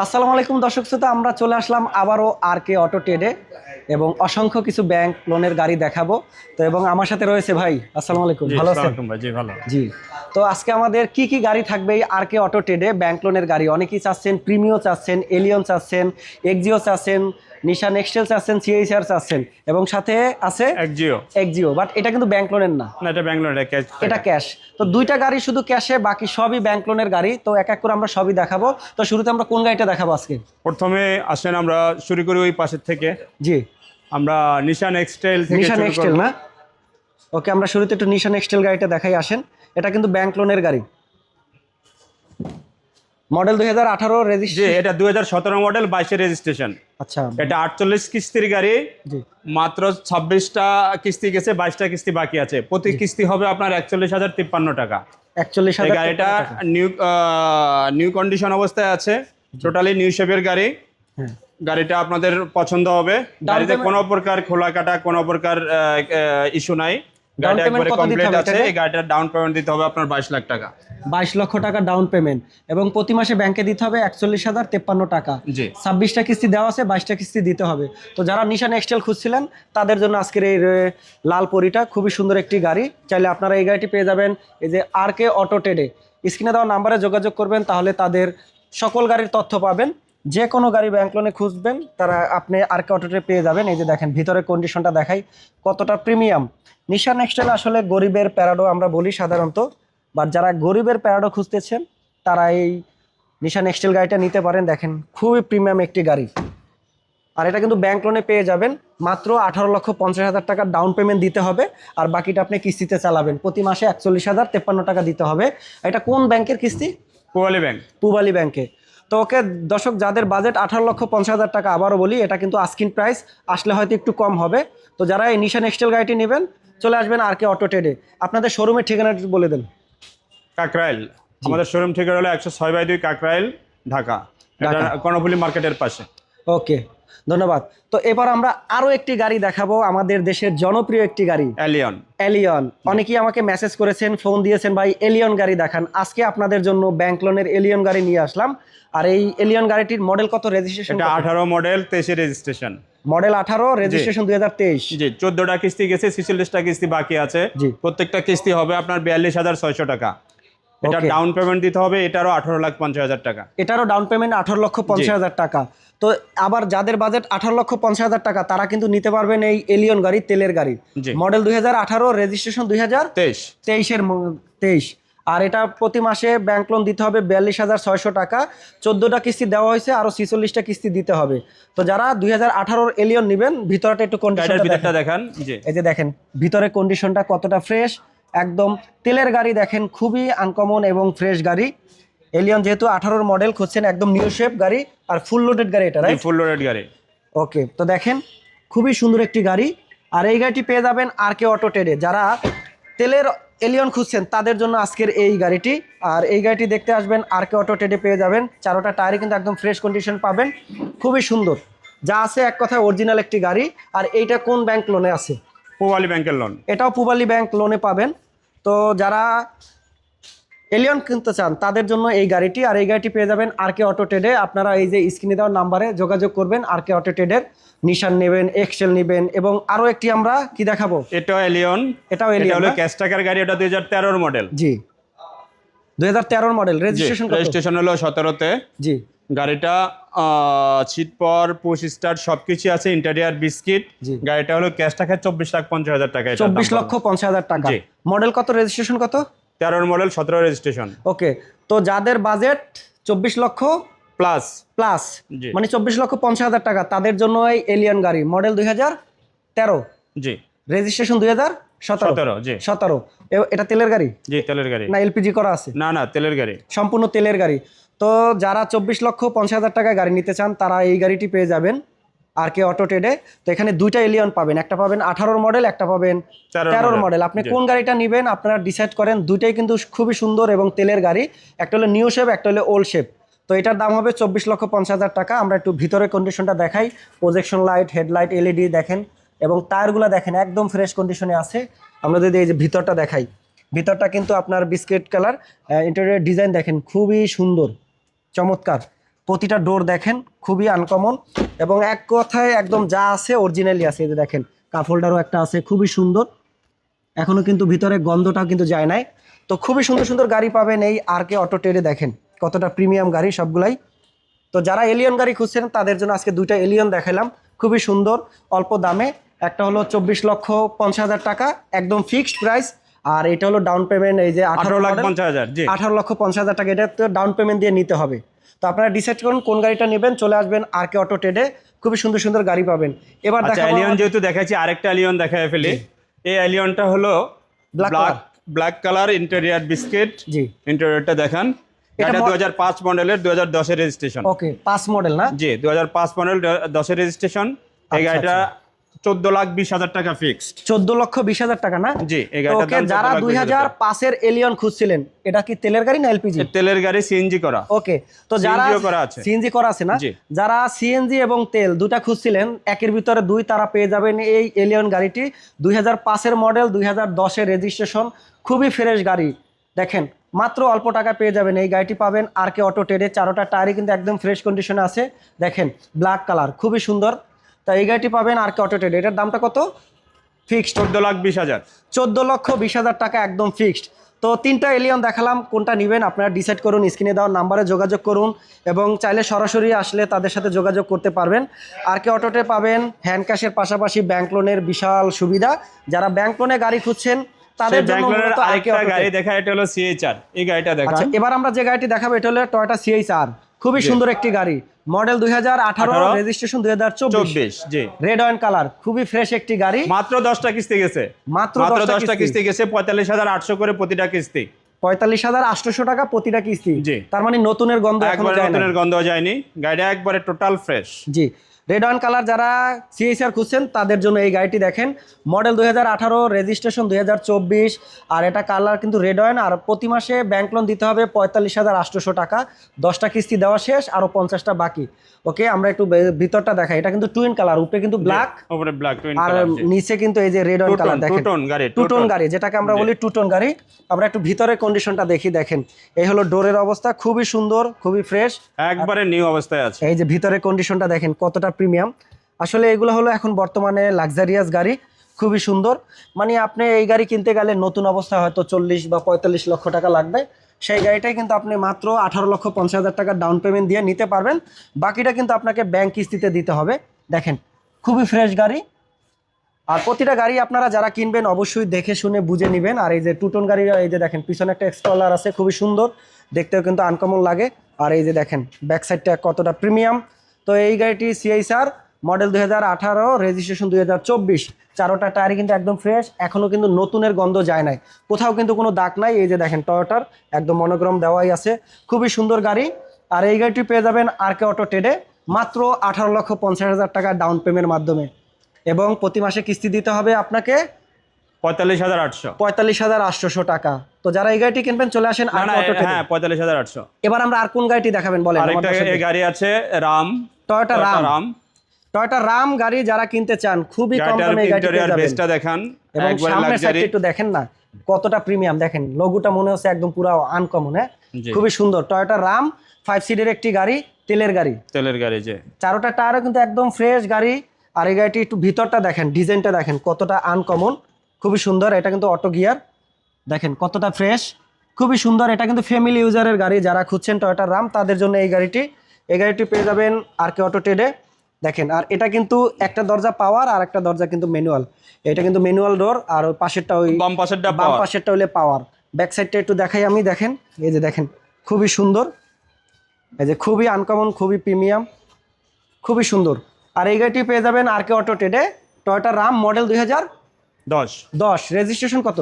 আসসালামু আলাইকুম দর্শক শ্রোতা আমরা চলে আসলাম আবারও আর কে অটো টেডে এবং অসংখ্য কিছু ব্যাংক লোনের গাড়ি দেখাবো। তো এবং আমার সাথে রয়েছে ভাই আসসালামু আলাইকুম ভালো আছেন? ভাই, জি ভালো। জি তো আজকে আমাদের কি কি গাড়ি থাকবে এই আর কে অটো টেডে ব্যাংক লোনের গাড়ি অনেকেই চাচ্ছেন প্রিমিও চাচ্ছেন এলিয়ন চাচ্ছেন এক্সিও চাচ্ছেন নিশান এক্সটেল চাচ্ছেন সিএইচআর চাচ্ছেন এবং সাথে আছে এক জিও। এক্সিও বাট এটা কিন্তু ব্যাংক লোনের না। না এটা ব্যাঙ্গালোর এটা ক্যাশ এটা ক্যাশ তো দুইটা গাড়ি শুধু ক্যাশে বাকি সবই ব্যাংক লোনের গাড়ি। তো এক এক করে আমরা সবই দেখাবো। তো শুরুতে আমরা কোন গাড়িটা দেখাবো আজকে? প্রথমে আসেন আমরা শুরু করি ওই পাশের থেকে। জি। আমরা নিশান এক্সটাইল থেকে নিশান এক্সটেল না? ওকে আমরা শুরুতে একটু নিশান এক্সটেল গাড়িটা দেখাই আসেন। এটা কিন্তু ব্যাংক লোনের গাড়ি। মডেল দুই হাজার আঠারো জি রেজিস্ট্রি এটা দুই হাজার সতেরো মডেল বাইশের রেজিস্ট্রেশন আচ্ছা। এটা আটচল্লিশ কিস্তির গাড়ি মাত্র ছাব্বিশটা কিস্তি গেছে বাইশটা কিস্তি বাকি আছে। প্রতি কিস্তি হবে আপনার একচল্লিশ হাজার তিপ্পান্ন টাকা। একচল্লিশ হাজার গাড়িটা নিউ নিউ কন্ডিশন অবস্থায় আছে। টোটালি নিউ শেপের গাড়ি। হ্যাঁ। গাড়িটা আপনাদের পছন্দ হবে। গাড়িতে কোনো প্রকার খোলা কাটা কোনো প্রকার ইস্যু নাই। গাড়িটা একবারে কমপ্লিট আছে। এই গাড়িটার ডাউন পেমেন্ট দিতে হবে আপনার বাইশ লাখ টাকা। বাইশ লক্ষ টাকা ডাউন পেমেন্ট এবং প্রতি মাসে ব্যাংকে দিতে হবে একচল্লিশ হাজার তেপ্পান্ন টাকা। জি। ছাব্বিশটা কিস্তি দেওয়া আছে বাইশটা কিস্তি দিতে হবে। তো যারা নিশান এক্সটেল খুঁজছিলেন তাদের জন্য আজকের এই লাল পরিটা খুবই সুন্দর একটি গাড়ি। চাইলে আপনারা এই গাড়িটি পেয়ে যাবেন এই যে আর কে অটো টেডে স্ক্রিনে দেওয়া নাম্বারে যোগাযোগ করবেন তাহলে তাদের সকল গাড়ির তথ্য পাবেন। যে কোনো গাড়ি ব্যাংক লোনে খুঁজবেন তারা আপনি আর কে অটো ট্রেড পেয়ে যাবেন। এই যে দেখেন ভিতরের কন্ডিশনটা দেখাই কতটা প্রিমিয়াম নিশান এক্সটেল আসলে গরিবের প্যারাডো আমরা বলি সাধারণত বা যারা গরিবের প্যারাডো খুঁজতেছেন তারা এই নিশান এক্সটেল গাড়িটা নিতে পারেন। দেখেন খুবই প্রিমিয়াম একটি গাড়ি। আর এটা কিন্তু ব্যাংক লোনে পেয়ে যাবেন। মাত্র আঠারো লক্ষ পঞ্চাশ হাজার টাকা ডাউন পেমেন্ট দিতে হবে আর বাকিটা আপনি কিস্তিতে চালাবেন। প্রতি মাসে একচল্লিশ হাজার তেপ্পান্ন টাকা দিতে হবে। এটা কোন ব্যাংকের কিস্তি? কোয়ালি ব্যাংক পুবালি ব্যাংকে তো ওকে দর্শক যাদের বাজেট আঠারো লক্ষ পঞ্চাশ হাজার টাকা আবারও বলি এটা কিন্তু আস্কিন প্রাইস আসলে হয়তো একটু কম হবে। তো যারা এই নিশান এক্সটেল গাড়িটি নেবেন চলে আসবেন আর কে অটো ট্রেডে আপনাদের শোরুমের ঠিকানাটি বলে দেন। কাকরাইল। আমাদের শোরুম ঠিকানা হলো একশো ছয় বাই দুই কাকরাইল ঢাকা। কর্ণফুলি মার্কেটের পাশে। ওকে। ধন্যবাদ। তো এবার আমরা আরও একটি গাড়ি দেখাবো আমাদের দেশের জনপ্রিয় একটি গাড়ি। অ্যালিয়ন এলিয়ন অনেকেই আমাকে মেসেজ করেছেন ফোন দিয়েছেন ভাই এলিয়ন গাড়ি দেখান। আজকে আপনাদের জন্য ব্যাংক লোনের এলিয়ন গাড়ি নিয়ে আসলাম। আর এই এলিয়ন গাড়িটির মডেল কত? রেজিস্ট্রেশন এটা আঠারো মডেল তেইশে রেজিস্ট্রেশন মডেল আঠারো রেজিস্ট্রেশন দুই হাজার তেইশ। জি চোদ্দটা কিস্তি গেছে ছিচল্লিশটা কিস্তি বাকি আছে। প্রত্যেকটা কিস্তি হবে আপনার বিয়াল্লিশ হাজার ছয়শো টাকা। এটা ডাউন পেমেন্ট দিতে হবে এটারও আঠারো লাখ পঞ্চাশ হাজার টাকা। এটারও ডাউন পেমেন্ট আঠারো লক্ষ পঞ্চাশ হাজার টাকা। তো আবার যাদের বাজেট আঠারো লক্ষ পঞ্চাশ হাজার টাকা তারা কিন্তু নিতে পারবেন এই এলিয়ন গাড়ি তেলের গাড়ি। মডেল দুই হাজার আঠারো রেজিস্ট্রেশন দুই হাজার তেইশ। তেইশের তেইশ। আর এটা প্রতি মাসে ব্যাংক লোন দিতে হবে বিয়াল্লিশ হাজার ছয়শো টাকা। চোদ্দোটা কিস্তি দেওয়া হয়েছে আরও ছিচল্লিশটা কিস্তি দিতে হবে। তো যারা দুই হাজার আঠারোর এলিয়ন নেবেন ভিতরটা একটু গাড়িটার কন্ডিশন দেখান। এই যে দেখেন ভিতরে কন্ডিশনটা কতটা ফ্রেশ একদম তেলের গাড়ি দেখেন খুবই আনকমন এবং ফ্রেশ গাড়ি। এলিয়ন যেহেতু আঠারোর মডেল খুঁজছেন একদম নিউ শেপ গাড়ি আর ফুল লোডেড গাড়ি এটা রাইট ফুল লোডেড গাড়ি। ওকে তো দেখেন খুবই সুন্দর একটি গাড়ি। আর এই গাড়িটি পেয়ে যাবেন আর কে অটো টেডে যারা তেলের এলিয়ন খুঁজছেন তাদের জন্য আজকের এই গাড়িটি। আর এই গাড়িটি দেখতে আসবেন আর কে অটো টেডে পেয়ে যাবেন। চারোটা টায়ারই কিন্তু একদম ফ্রেশ কন্ডিশন পাবেন। খুবই সুন্দর। যা আছে এক কথায় অরিজিনাল একটি গাড়ি। আর এইটা কোন ব্যাংক লোনে আছে? পোয়ালি ব্যাংকের লোন এটাও পুবালি ব্যাংক লোনে পাবেন। তো যারা এলিয়ন কিনতে চান তাদের জন্য এই গাড়িটি আর এই গাড়িটি পেয়ে যাবেন আর কে অটো ট্রেডে আপনারা এই যে স্ক্রিনে দেওয়ার নাম্বারে যোগাযোগ করবেন আর কে অটো ট্রেডের নিশান নেবেন এক্সেল নেবেন এবং আরও একটি আমরা কি দেখাবো? এটাও এলিয়ন এটাও এটা এলিয়ন হলো ক্যাশ টাকার গাড়ি এটা দুই হাজার মডেল জি। দুই হাজার তেরোর মডেল রেজিস্ট্রেশন রেজিস্ট্রেশন হলো সতেরোতে। জি। গাড়িটা সিট পর পুশ স্টার্ট সবকিছু আছে ইন্টেরিয়ার বিস্কিট জি। গাড়িটা হলো ক্যাশ টাকা চব্বিশ লাখ পঞ্চাশ হাজার টাকা চব্বিশ। লক্ষ পঞ্চাশ হাজার টাকা। মডেল কত রেজিস্ট্রেশন কত? তেরোর মডেল সতেরো রেজিস্ট্রেশন ওকে তো যাদের বাজেট চব্বিশ লক্ষ প্লাস প্লাস মানে চব্বিশ লক্ষ পঞ্চাশ হাজার টাকা তাদের জন্য এই এলিয়ন গাড়ি মডেল দুই হাজার তেরো। জি। রেজিস্ট্রেশন দুই হাজার সতেরো। জি। সতেরো। এটা তেলের গাড়ি? জি তেলের গাড়ি। না এলপিজি করা আছে? না না তেলের গাড়ি। সম্পূর্ণ তেলের গাড়ি। তো যারা চব্বিশ লক্ষ পঞ্চাশ হাজার টাকায় গাড়ি নিতে চান তারা এই গাড়িটি পেয়ে যাবেন। আর কে অটো ট্রেডে তো এখানে দুইটা এলিয়ন পাবেন। একটা পাবেন আঠারোর মডেল একটা পাবেন তেরোর মডেল আপনি কোন গাড়িটা নেবেন আপনারা ডিসাইড করেন। দুইটাই কিন্তু খুবই সুন্দর এবং তেলের গাড়ি। একটা হলো নিউ শেপ একটা হলো ওল্ড শেপ তো এটার দাম হবে চব্বিশ লক্ষ পঞ্চাশ হাজার টাকা। আমরা একটু ভিতরের কন্ডিশনটা দেখাই। প্রজেকশন লাইট হেডলাইট এলইডি দেখেন। এবং টায়ারগুলো দেখেন একদম ফ্রেশ কন্ডিশনে আছে। আমরা যদি এই যে ভিতরটা দেখাই। ভিতরটা কিন্তু আপনার বিস্কিট কালার ইন্টেরিয়র ডিজাইন দেখেন খুবই সুন্দর। চমৎকার। প্রতিটা ডোর দেখেন খুবই আনকমন এবং এক কথায় একদম যা আছে অরিজিনালি আছে। এই যে দেখেন কাপ হোল্ডারও একটা আছে খুবই সুন্দর। এখনও কিন্তু ভিতরে গন্ধটাও কিন্তু যায় নাই। তো খুবই সুন্দর সুন্দর গাড়ি পাবেন এই আর কে অটো টেরে দেখেন কতটা প্রিমিয়াম গাড়ি সবগুলাই। তো যারা এলিয়ন গাড়ি খুঁজছেন তাদের জন্য আজকে দুইটা এলিয়ন দেখালাম খুবই সুন্দর অল্প দামে। একটা হলো চব্বিশ লক্ষ পঞ্চাশ হাজার টাকা একদম ফিক্সড প্রাইস আর এটা হলো ডাউন পেমেন্ট এই যে আঠারো লাখ পঞ্চাশ হাজার আঠারো লক্ষ পঞ্চাশ হাজার টাকা এটা তো ডাউন পেমেন্ট দিয়ে নিতে হবে। তো আপনারা ডিসাইড করুন কোন গাড়িটা নেবেন চলে আসবেন আর কে অটো ট্রেডে খুবই সুন্দর সুন্দর গাড়ি পাবেন। এবার আচ্ছা দেখাবো এলিয়ন যেহেতু দেখাচ্ছি আরেকটা এলিয়ন দেখায় ফেলি। এই অ্যালিয়নটা হলো black black colour interior biscuit জি। ইন্টেরিয়রটা দেখান। এটা এটা ম- দু হাজার পাঁচ মডেলের দু হাজার দশের রেজিস্ট্রেশন ওকে পাঁচ মডেল না? জি দু হাজার পাঁচ মডেল দশের রেজিস্ট্রেশন এই আচ্ছা, গাড়িটা চোদ্দ লাখ বিশ হাজার টাকা ফিক্সড চোদ্দ লক্ষ বিশ হাজার টাকা না? জি ওকে যারা 14 লাখ দুই 20 হাজার। পাঁচের এলিয়ন খুঁজছিলেন এটা কি তেলের গাড়ি না এলপিজি? তেলের গাড়ি সিএনজি করা। ওকে তো যারা CNG করা আছে। সিএনজি করা আছে না? যারা সিএনজি এবং তেল দুটা খুঁজছিলেন একের ভিতরে দুই তারা পেয়ে যাবেন এই এলিয়ন গাড়িটি। দুই হাজার পাঁচের মডেল দুই হাজার দশের রেজিস্ট্রেশন খুবই ফ্রেশ গাড়ি। দেখেন মাত্র অল্প টাকা পেয়ে যাবেন এই গাড়িটি পাবেন। আর কে অটো টেডে চারোটা টায়ারই কিন্তু একদম ফ্রেশ কন্ডিশনে আছে। দেখেন ব্ল্যাক কালার খুবই সুন্দর। তা এই গাড়িটি পাবেন আর কে অটো টেডে এটার দামটা কত? ফিক্সড। চোদ্দ লাখ বিশ হাজার। চোদ্দ লক্ষ বিশ হাজার টাকা একদম ফিক্সড। তো তিনটা এলিয়ন দেখালাম কোনটা নেবেন আপনারা ডিসাইড করুন স্ক্রিনে দেওয়ার নাম্বারে যোগাযোগ করুন এবং চাইলে সরাসরি আসলে তাদের সাথে যোগাযোগ করতে পারবেন। আর কে অটোতে পাবেন হ্যান্ড ক্যাশের পাশাপাশি ব্যাংক লোনের বিশাল সুবিধা। যারা ব্যাংক লোনে গাড়ি খুঁজছেন তাদের জন্য আরেকটা গাড়ি দেখা এটা হলো সিএইচআর এই গাড়িটা দেখা আচ্ছা এবার আমরা যে গাড়িটি দেখাবো এটা হলো টয়টা সিএইচআর খুবই সুন্দর একটি গাড়ি। মডেল দুই হাজার আঠারো 18 রেজিস্ট্রেশন দুই হাজার চব্বিশ। রেড অয়েন কালার খুবই ফ্রেশ একটি গাড়ি। মাত্র দশটা কিস্তি গেছে। মাত্র মাত্র 10টা দশটা কিস্তি। গেছে পঁয়তাল্লিশ হাজার আটশো করে প্রতিটা কিস্তি। পঁয়তাল্লিশ হাজার আটশোশো টাকা প্রতিটা কিস্তি। জি। তার মানে নতুনের গন্ধ নতুনের গন্ধ যায়নি। গাড়িটা একবারে টোটাল ফ্রেশ জি। রেড অন কালার যারা সিএসআর খুঁজছেন তাদের জন্য এই গাড়িটি দেখেন। মডেল দুই হাজার আঠারো রেজিস্ট্রেশন দুই হাজার চব্বিশ আর এটা কালার কিন্তু রেড অয়েন আর প্রতি মাসে ব্যাংক লোন দিতে হবে পঁয়তাল্লিশ হাজার আটশোশো টাকা। দশটা কিস্তি দেওয়া শেষ আরও পঞ্চাশটা বাকি। ওকে আমরা একটু ভিতরটা দেখাই। এটা কিন্তু টুইন কালার উপরে কিন্তু ব্ল্যাক ব্ল্যাক আর নিচে কিন্তু এই যে রেড অয়েন কালার দেখেন। টুটন গাড়ি যেটাকে আমরা বলি টুটন গাড়ি। আমরা একটু ভিতরের কন্ডিশনটা দেখি দেখেন। এই হলো ডোরের অবস্থা খুবই সুন্দর খুবই ফ্রেশ একবারে নিউ অবস্থায় আছে। এই যে ভিতরের কন্ডিশনটা দেখেন কতটা প্রিমিয়াম। আসলে এগুলো হলো এখন বর্তমানে লাক্সারিয়াস গাড়ি, খুবই সুন্দর। মানে আপনি এই গাড়ি কিনতে গেলে নতুন অবস্থায় হয়তো চল্লিশ বা পঁয়তাল্লিশ লক্ষ টাকা লাগবে। সেই গাড়িটাই কিন্তু আপনি মাত্র আঠারো লক্ষ পঞ্চাশ হাজার টাকা ডাউন পেমেন্ট দিয়ে নিতে পারবেন। বাকিটা কিন্তু আপনাকে ব্যাংক কিস্তিতে দিতে হবে। দেখেন, খুবই ফ্রেশ গাড়ি। আর প্রতিটা গাড়ি আপনারা যারা কিনবেন অবশ্যই দেখে শুনে বুঝে নেবেন। আর এই যে টুটন গাড়ি, এই যে দেখেন, পিছনে একটা এক্সট্রলার আছে, খুবই সুন্দর। দেখতেও কিন্তু আনকমন লাগে। আর এই যে দেখেন ব্যাক সাইডটা কতটা প্রিমিয়াম তো এই গাড়িটি সিআইসার মডেল দুই হাজার আঠারো রেজিস্ট্রেশন দুই হাজার চব্বিশ। চারোটা টায়ারই কিন্তু একদম ফ্রেশ এখনও কিন্তু নতুনের গন্ধ যায় নাই। কোথাও কিন্তু কোনো দাগ নাই, এই যে দেখেন টয়োটার একদম মনোগ্রাম দেওয়াই আছে। খুবই সুন্দর গাড়ি। আর এই গাড়িটি পেয়ে যাবেন আর কে অটো টেডে মাত্র আঠারো লক্ষ পঞ্চাশ হাজার টাকা ডাউন পেমেন্টের মাধ্যমে। এবং প্রতি মাসে কিস্তি দিতে হবে আপনাকে পঁয়তাল্লিশ হাজার আটশো। পঁয়তাল্লিশ হাজার আটশোশো টাকা। তো যারা এই গাড়িটি কিনবেন চলে আসেন হ্যাঁ পঁয়তাল্লিশ হাজার আটশো। এবার আমরা আর কোন গাড়িটি দেখাবেন বলেন আরেকটা গাড়ি আছে Raum Toyota Raum Raum Toyota Raum গাড়ি যারা কিনতে চান খুবই কম দামে গাড়িটি পেয়ে যাবেন। দেখান এবং সামনের সাইডটা একটু দেখেন না কতটা প্রিমিয়াম দেখেন লোগোটা মনে হচ্ছে একদম পুরো আনকমন হ্যাঁ? খুবই সুন্দর টয়োটা রাম ফাইভ সিটের একটি গাড়ি তেলের গাড়ি। তেলের গাড়ি যে চারোটা টায়ারও কিন্তু একদম ফ্রেশ গাড়ি আর এই গাড়িটি একটু ভিতরটা দেখেন ডিজাইনটা দেখেন কতটা আনকমন খুবই সুন্দর এটা কিন্তু অটো গিয়ার। দেখেন কতটা ফ্রেশ খুবই সুন্দর এটা কিন্তু ফ্যামিলি ইউজারের গাড়ি যারা খুঁজছেন টয়োটা রাম তাদের জন্য এই গাড়িটি। এই গাড়িটি পেয়ে যাবেন আর কে অটো ট্রেডে দেখেন আর এটা কিন্তু একটা দরজা পাওয়ার আর একটা দরজা কিন্তু ম্যানুয়াল এটা কিন্তু ম্যানুয়াল ডোর আর ওই পাশেরটা ওই বাম পাশেরটা বাম পাশেরটা হলে পাওয়ার ব্যাক সাইডটা একটু দেখাই আমি দেখেন। এই যে দেখেন খুবই সুন্দর। এই যে খুবই আনকমন খুবই প্রিমিয়াম খুবই সুন্দর। আর এই গাড়িটি পেয়ে যাবেন আর কে অটো ট্রেডে টয়োটা রাম মডেল দুই হাজার দশ। দশ রেজিস্ট্রেশন কত?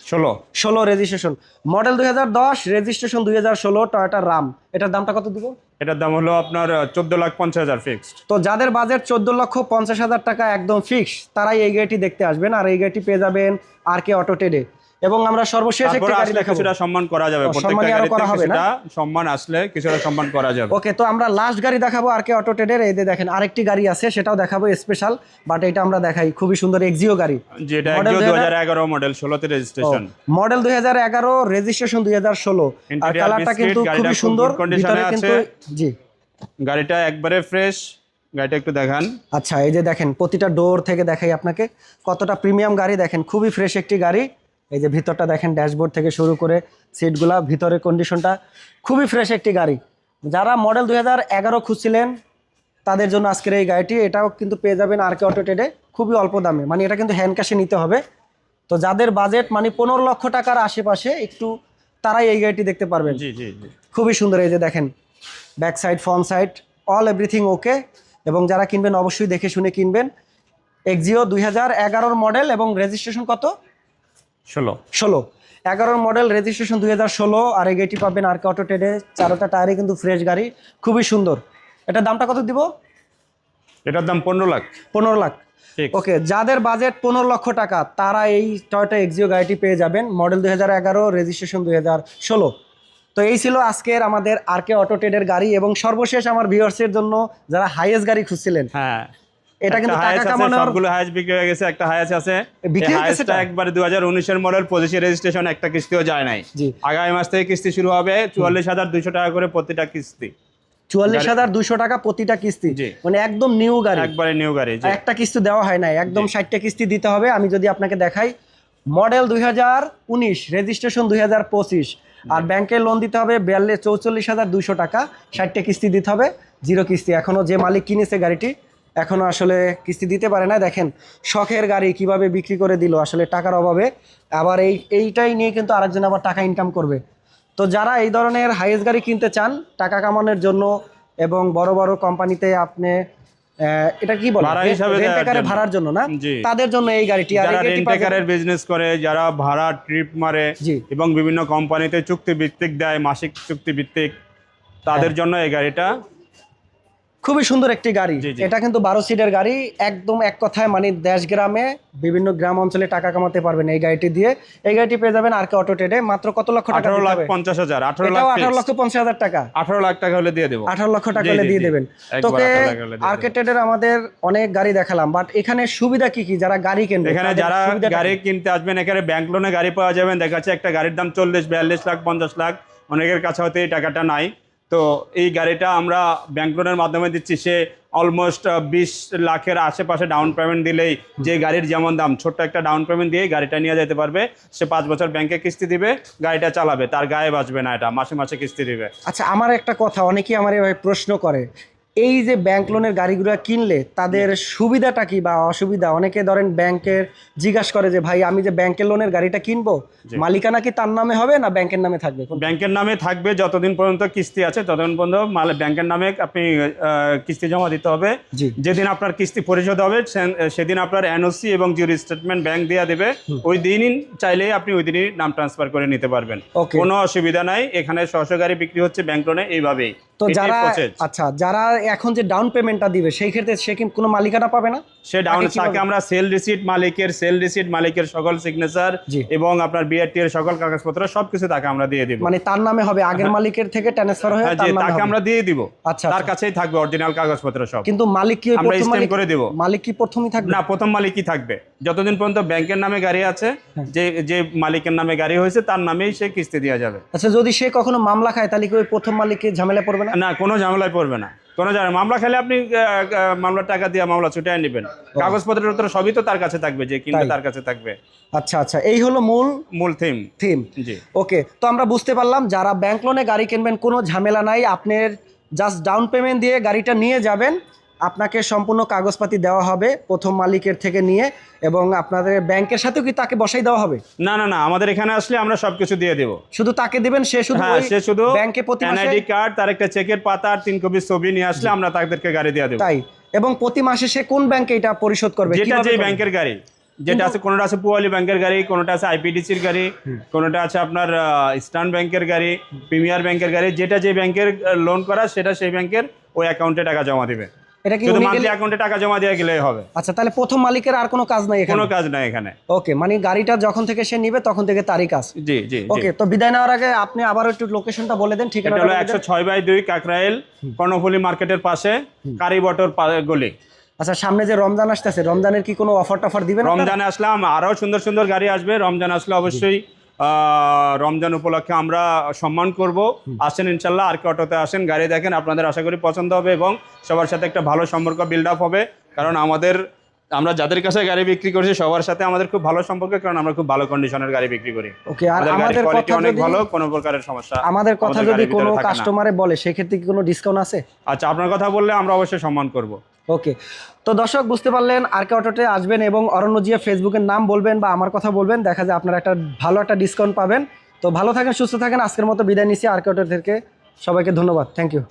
ষোলো। ষোলো রেজিস্ট্রেশন মডেল দুই হাজার দশ রেজিস্ট্রেশন দুই হাজার ষোলো টয়োটা রাম এটার দামটা কত দিব? এটার দাম হলো আপনার চোদ্দ লাখ পঞ্চাশ হাজার ফিক্সড তো যাদের বাজেট চোদ্দ লক্ষ পঞ্চাশ হাজার টাকা একদম ফিক্সড তারাই এই গাড়িটি দেখতে আসবেন আর এই গাড়িটি পেয়ে যাবেন আর কে অটো ট্রেডে এবং আমরা সর্বশেষ একটি গাড়ি দেখাবো। কিছুটা সম্মান করা যাবে প্রত্যেকটা গাড়িতে করা হবে না? কিছুটা সম্মান আসলে কিছুটা সম্মান করা যাবে। ওকে তো আমরা লাস্ট গাড়ি দেখাবো আর কে অটো ট্রেডের এই যে দেখেন আরেকটি গাড়ি আছে সেটাও দেখাবো স্পেশাল বাট এটা আমরা দেখাই। খুবই সুন্দর এক্সিও গাড়ি। যেটা হাজার এগারো মডেল ষোলোতে রেজিস্ট্রেশন মডেল দুই হাজার এগারো রেজিস্ট্রেশন দুই হাজার ষোলো। আর কালারটা কিন্তু খুবই সুন্দর। ভিতরে কিন্তু আছে। জি। গাড়িটা একবারে ফ্রেশ গাড়িটা একটু দেখান। আচ্ছা এই যে দেখেন প্রতিটা ডোর থেকে দেখাই আপনাকে। কতটা প্রিমিয়াম গাড়ি দেখেন খুবই ফ্রেশ একটি গাড়ি। এই যে ভিতরটা দেখেন ড্যাশবোর্ড থেকে শুরু করে সিটগুলা ভিতরের কন্ডিশনটা খুবই ফ্রেশ একটি গাড়ি। যারা মডেল দুই হাজার এগারো খুঁজছিলেন তাদের জন্য আজকের এই গাড়িটি এটাও কিন্তু পেয়ে যাবেন আর কে অটো ট্রেডে খুবই অল্প দামে। মানে এটা কিন্তু হ্যান্ড ক্যাশে নিতে হবে। তো যাদের বাজেট মানে পনেরো লক্ষ টাকার আশেপাশে একটু তারাই এই গাড়িটি দেখতে পারবেন। খুবই সুন্দর এই যে দেখেন back side front side all everything okay এবং যারা কিনবেন অবশ্যই দেখে শুনে কিনবেন। এক্সিও দুই হাজার এগারোর মডেল এবং রেজিস্ট্রেশন কত? ষোলো। ষোলো। এগারোর মডেল রেজিস্ট্রেশন দুই হাজার ষোলো আর এই গাড়িটি পাবেন আর কে অটো ট্রেডে চারোটা টায়ারে কিন্তু ফ্রেশ গাড়ি খুবই সুন্দর। এটা দামটা কত দিব? এটার দাম পনেরো লাখ। পনেরো লাখ। ওকে যাদের বাজেট পনেরো লক্ষ টাকা তারা এই টয়টা এক্সিও গাড়িটি পেয়ে যাবেন। মডেল দুই হাজার এগারো রেজিস্ট্রেশন দুই হাজার ষোলো। তো এই ছিল আজকের আমাদের আর কে অটো ট্রেডের গাড়ি এবং সর্বশেষ আমার ভিউয়ার্সের জন্য যারা হাইয়েস্ট গাড়ি খুঁজছিলেন। হ্যাঁ। এটা কিন্তু টাকা কামানোর সবগুলো বিক্রি হয়ে গেছে একটা আছে। বিক্রি? একবারে দু হাজার উনিশের মডেল পঁচিশে রেজিস্ট্রেশন একটা কিস্তিও যায় নাই। আগামী মাস থেকে কিস্তি শুরু হবে চুয়াল্লিশ হাজার দুইশো টাকা করে প্রতিটা কিস্তি। চুয়াল্লিশ হাজার দুশো টাকা প্রতিটা কিস্তি। মানে একদম নিউ গাড়ি। একবারে নিউ গাড়ি একটা কিস্তি দেওয়া হয় একদম ষাটটা কিস্তি দিতে হবে। আমি যদি আপনাকে দেখাই মডেল দুই হাজার উনিশ রেজিস্ট্রেশন দুই হাজার পঁচিশ আর ব্যাংকে লোন দিতে হবে বিয়াল্লিশ চৌচল্লিশ হাজার দুইশো টাকা ষাটটা কিস্তি দিতে হবে জিরো কিস্তি। এখনও যে মালিক কিনেছে গাড়িটি এখনও আসলে কিস্তি দিতে পারে না দেখেন শখের গাড়ি কীভাবে বিক্রি করে দিল আসলে টাকার অভাবে আবার এই এইটাই নিয়ে কিন্তু আরেকজন আবার টাকা ইনকাম করবে তো যারা এই ধরনের হাইয়েস্ট গাড়ি কিনতে চান টাকা কামানোর জন্য এবং বড় বড় কোম্পানিতে আপনি এটা কি বলে ভাড়া হিসাবে রেন্ট দেওয়ার আকারে জন্য। ভাড়ার জন্য না তাদের জন্য এই গাড়িটি আর যারা বিজনেস করে যারা ভাড়া ট্রিপ মারে। এবং বিভিন্ন কোম্পানিতে চুক্তি ভিত্তিক দেয় মাসিক চুক্তি ভিত্তিক তাদের হ্যাঁ। জন্য এই গাড়িটা খুবই সুন্দর একটি গাড়ি। এটা কিন্তু বারো সিটের গাড়ি। একদম এক কথায় মানে দেশ গ্রামে বিভিন্ন গ্রাম অঞ্চলে টাকা কামাতে পারবেন এই গাড়িটি দিয়ে। এই গাড়িটি পেয়ে যাবেন আর কে অটো ট্রেডে। মাত্র কত লক্ষ টাকা আঠারো লাখ পঞ্চাশ হাজার আঠারো লাখ আঠারো লক্ষ পঞ্চাশ হাজার টাকা। আঠারো লাখ টাকা হলে দিয়ে দেবো। আঠারো লক্ষ টাকা হলে দিয়ে দেবেন। তোকে 18 লাখ হলে আর্কেটেডের আমাদের অনেক গাড়ি দেখালাম বাট এখানে সুবিধা কি কি? যারা গাড়ি কিনবে এখানে যারা গাড়ি কিনতে আসবেন এখানে ব্যাংক লোনে গাড়ি পাওয়া যাবেন। দেখা যাচ্ছে একটা গাড়ির দাম চল্লিশ বিয়াল্লিশ লাখ পঞ্চাশ লাখ। অনেকের কাছে হয়তো এই টাকাটা নাই। তো এই গাড়িটা আমরা ব্যাংক লোনের মাধ্যমে দিচ্ছি। সে অলমোস্ট বিশ লাখের আশেপাশে ডাউন পেমেন্ট দিলেই যে গাড়ির যেমন দাম, ছোট্ট একটা ডাউন পেমেন্ট দিয়ে গাড়িটা নিয়ে যেতে পারবে। সে পাঁচ বছর ব্যাংকে কিস্তি দিবে, গাড়িটা চালাবে। তার গায়ে বাঁচবে না এটা, মাসে মাসে কিস্তি দিবে। আচ্ছা আমার একটা কথা, অনেকেই আমার এভাবে প্রশ্ন করে। এই যে ব্যাংক লোনের গাড়িগুলো কিনলে তাদের সুবিধাটা কি বা অসুবিধা? অনেকে ধরেন ব্যাংকের জিজ্ঞাসা করে যে ভাই আমি যে ব্যাংকের লোনের গাড়িটা কিনবো মালিকানা কি তার নামে হবে না ব্যাংকের নামে থাকবে? ব্যাংকের নামে থাকবে যতদিন পর্যন্ত কিস্তি আছে ততদিন পর্যন্ত মাল ব্যাংকের নামে আপনি কিস্তি জমা দিতে হবে। যেদিন আপনার কিস্তি পরিশোধ হবে সেদিন আপনার এনওসি এবং জিরো স্টেটমেন্ট ব্যাংক দিয়ে দেবে। ওই দিনই চাইলেই আপনি ওই দিনই নাম ট্রান্সফার করে নিতে পারবেন। কোনো অসুবিধা নাই। এখানে সহজ গাড়ি বিক্রি হচ্ছে ব্যাংক লোনে এইভাবেই। তো যারা আচ্ছা যারা এখন যে ডাউন পেমেন্টটা দিবে সেই ক্ষেত্রে সে কি কোনো মালিকানা পাবে না? সে ডাউন তাকে আমরা সেল রিসিট মালিকের সেল রিসিট মালিকের সকল সিগনেচার এবং আপনার বিআরটি এর সকল কাগজপত্র সবকিছু তাকে আমরা দিয়ে দিব। মানে তার নামে হবে আগের মালিকের থেকে ট্রান্সফার হয়ে হ্যাঁ, তার নামে তাকে আমরা দিয়ে দিব। আচ্ছা তার আচ্ছা। কাছেই থাকবে অরিজিনাল কাগজপত্র সব। কিন্তু মালিক কি আমরা প্রথম স্ট্যাম্প করে দিব। মালিক কি প্রথমই থাকবে? না প্রথম মালিকই থাকবে। যতদিন পর্যন্ত ব্যাংকের নামে গাড়ি আছে হ্যাঁ। যে যে মালিকের নামে গাড়ি হয়েছে তার নামেই সে কিস্তি দেওয়া যাবে। আচ্ছা যদি সে কখনো মামলা খায় তাহলে কি ওই প্রথম মালিকের ঝামেলা পড়বে না না কোনো ঝামেলায় পড়বে না। কোনো ঝামেলা মামলা খেলে আপনি মামলার টাকা দিয়ে মামলা ছুটে নেবেন। কাগজপত্রের উত্তর সবই তো তার কাছে থাকবে যে কিনবে। তার কাছে থাকবে। আচ্ছা আচ্ছা এই হলো মূল? মূল থিম থিম জি। ওকে তো আমরা বুঝতে পারলাম যারা ব্যাংক লোনে গাড়ি কিনবেন কোনো ঝামেলা নাই। আপনার জাস্ট ডাউন পেমেন্ট দিয়ে গাড়িটা নিয়ে যাবেন। আপনাকে সম্পূর্ণ কাগজপাতি দেওয়া হবে প্রথম মালিকের থেকে নিয়ে এবং আপনাদের ব্যাংকের সাথেও কি তাকে বসাই দেওয়া হবে? না না না আমাদের এখানে আসলে আমরা সবকিছু দিয়ে দেবো। শুধু তাকে দিবেন? সে শুধু হ্যাঁ সে শুধু ব্যাংকে প্রতি এনআইডি কার্ড তার একটা চেকের পাতা আর তিন কপি ছবি নিয়ে আসলে আমরা তাদেরকে গাড়ি দিয়ে দেবো। তাই এবং প্রতি মাসে সে কোন ব্যাংকে এটা পরিশোধ করবে? যেটা যে? ব্যাংকের গাড়ি যেটা আছে কোনোটা আছে পুয়ালি ব্যাংকের গাড়ি কোনোটা আছে আইপিডিসির গাড়ি কোনোটা আছে আপনার ইস্টার্ন ব্যাংকের গাড়ি প্রিমিয়ার ব্যাংকের গাড়ি যেটা যে ব্যাংকের লোন করা সেটা সেই ব্যাংকের ওই অ্যাকাউন্টে টাকা জমা দিবে। এটা কি শুধু মান্থলি অ্যাকাউন্টে টাকা জমা দিয়ে গেলেই হবে। আচ্ছা তাহলে প্রথম মালিকের আর কোনো কাজ নাই এখানে? কোনো কাজ নাই এখানে। ওকে মানে গাড়িটা যখন থেকে সে নিবে তখন থেকে তারই কাজ। জি জি ওকে তো বিদায় নেওয়ার আগে আপনি আবার একটু লোকেশনটা বলে দেন এটা ঠিকানাটা হলো বলে একশো দেন। ছয় বাই দুই কাকরাইল কর্ণফুলি মার্কেটের পাশে কারিবটর গলি। আচ্ছা সামনে যে রমজান আসতেছে রমজানের কি কোনো অফার টফার দিবেন রমজানে আসলাম আরও সুন্দর সুন্দর গাড়ি আসবে। রমজান আসলে অবশ্যই রমজান উপলক্ষে আমরা সম্মান করব। আসেন ইনশাল্লাহ আর কে অটোতে আসেন গাড়ি দেখেন আপনাদের আশা করি পছন্দ হবে এবং সবার সাথে একটা ভালো সম্পর্ক বিল্ড আপ হবে। কারণ আমাদের আমরা যাদের কাছে গাড়ি বিক্রি করছি সবার সাথে আমাদের খুব ভালো সম্পর্ক কারণ আমরা খুব ভালো কন্ডিশনের গাড়ি বিক্রি করি। ওকে আর আমাদের কথা অনেক ভালো কোনো প্রকারের সমস্যা আমাদের কথা যদি কোনো কাস্টমারে বলে সেক্ষেত্রে কি কোনো ডিসকাউন্ট আছে? আচ্ছা আপনার কথা বললে আমরা অবশ্যই সম্মান করব। ওকে তো দর্শক, বুঝতে পারলেন, আর কে অটোতে আসবেন এবং অরণ্যজিয়া ফেসবুকের নাম বলবেন বা আমার কথা বলবেন, দেখা যায় আপনারা একটা ভালো একটা ডিসকাউন্ট পাবেন। তো ভালো থাকেন, সুস্থ থাকেন, আজকের মতো বিদায় নিচ্ছি আর কে অটো থেকে। সবাইকে ধন্যবাদ থ্যাংক ইউ